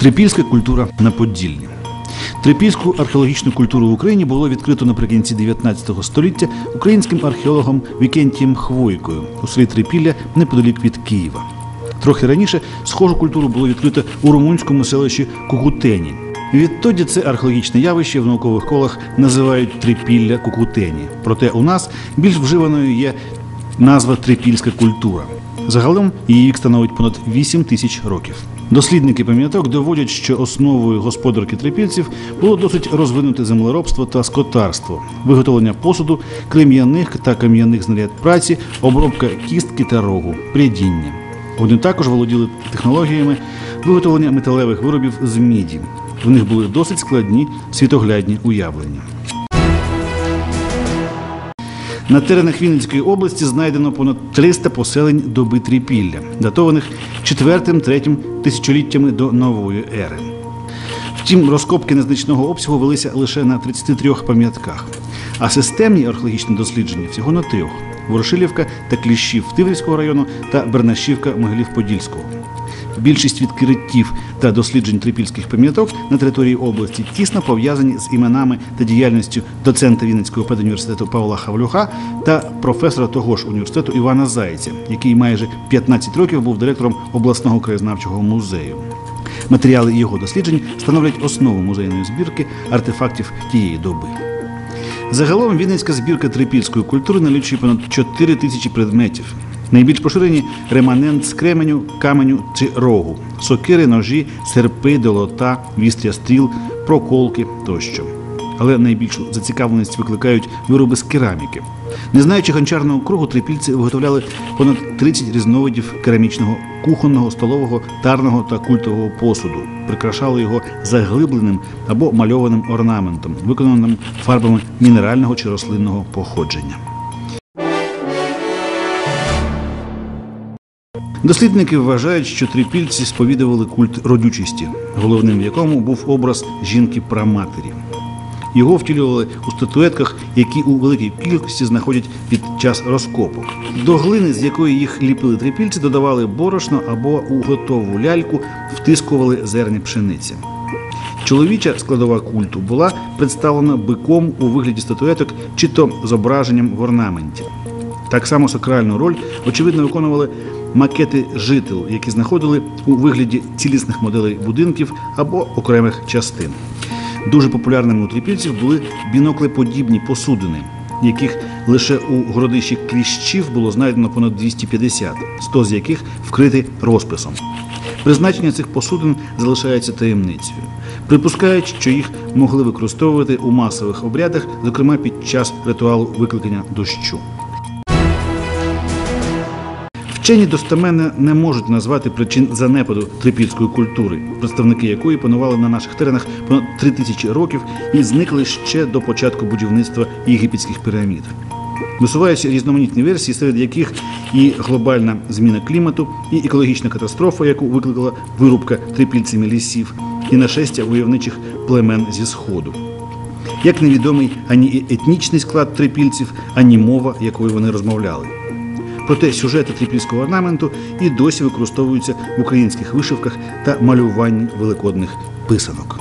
Трипільська культура на Поділлі. Трипільську археологічну культуру в Україні було відкрито наприкінці 19 століття українським археологом Вікентієм Хвойкою у селі Трипілля неподалік від Києва. Трохи раніше схожу культуру було відкрито у румунському селищі Кукутені. Відтоді це археологічне явище в наукових колах називають трипілля Кукутені. Проте у нас більш вживаною є назва трипільська культура. Загалом її вік становить понад 8 тисяч років. Дослідники пам'яток доводять, що основою господарки трипільців було досить розвинуте землеробство та скотарство, виготовлення посуду, крем'яних та кам'яних знаряд праці, обробка кістки та рогу, прядіння. Вони також володіли технологіями виготовлення металевих виробів з міді. В них були досить складні світоглядні уявлення. На теренах Вінницької області знайдено понад 300 поселень доби трипілля, датованих 4-3 тисячоліттями до нової ери. Втім, розкопки незначного обсягу велися лише на 33 пам'ятках, а системні археологічні дослідження всього на трьох: Ворошилівка та Кліщів Тиврівського району та Бернашівка Могилів-Подільського. Більшість відкриттів та досліджень трипільських пам'яток на території області тісно пов'язані з іменами та діяльністю доцента Вінницького педуніверситету Павла Хавлюха та професора того ж університету Івана Зайця, який майже 15 років був директором обласного краєзнавчого музею. Матеріали його досліджень становлять основу музейної збірки артефактів тієї доби. Загалом Вінницька збірка трипільської культури налічує понад 4 тисячі предметів. Найбільш поширені реманент з кременю, каменю чи рогу, сокири, ножі, серпи, долота, вістря стріл, проколки тощо. Але найбільшу зацікавленість викликають вироби з кераміки. Не знаючи гончарного кругу, трипільці виготовляли понад 30 різновидів керамічного кухонного, столового, тарного та культового посуду, прикрашали його заглибленим або мальованим орнаментом, виконаним фарбами мінерального чи рослинного походження. Дослідники вважають, що трипільці сповідували культ родючості, головним в якому був образ жінки-праматері. Його втілювали у статуетках, які у великій кількості знаходять під час розкопок. До глини, з якої їх ліпили трипільці, додавали борошно або у готову ляльку втискували зерня пшениці. Чоловіча складова культу була представлена биком у вигляді статуеток чи то зображенням в орнаменті. Так само сакральну роль, очевидно, виконували макети жител, які знаходили у вигляді цілісних моделей будинків або окремих частин. Дуже популярними у трипільців були біноклеподібні посудини, яких лише у городищі кліщів було знайдено понад 250, 100 з яких вкриті розписом. Призначення цих посудин залишається таємницею. Припускають, що їх могли використовувати у масових обрядах, зокрема під час ритуалу викликання дощу. Вчені достеменно не можуть назвати причин занепаду трипільської культури, представники якої панували на наших теренах понад три тисячі років і зникли ще до початку будівництва єгипетських пірамід. Висуваються різноманітні версії, серед яких і глобальна зміна клімату, і екологічна катастрофа, яку викликала вирубка трипільцями лісів, і нашестя войовничих племен зі сходу. Як невідомий ані етнічний склад трипільців, ані мова, якою вони розмовляли. Проте сюжети трипільського орнаменту і досі використовуються в українських вишивках та малюванні великодних писанок.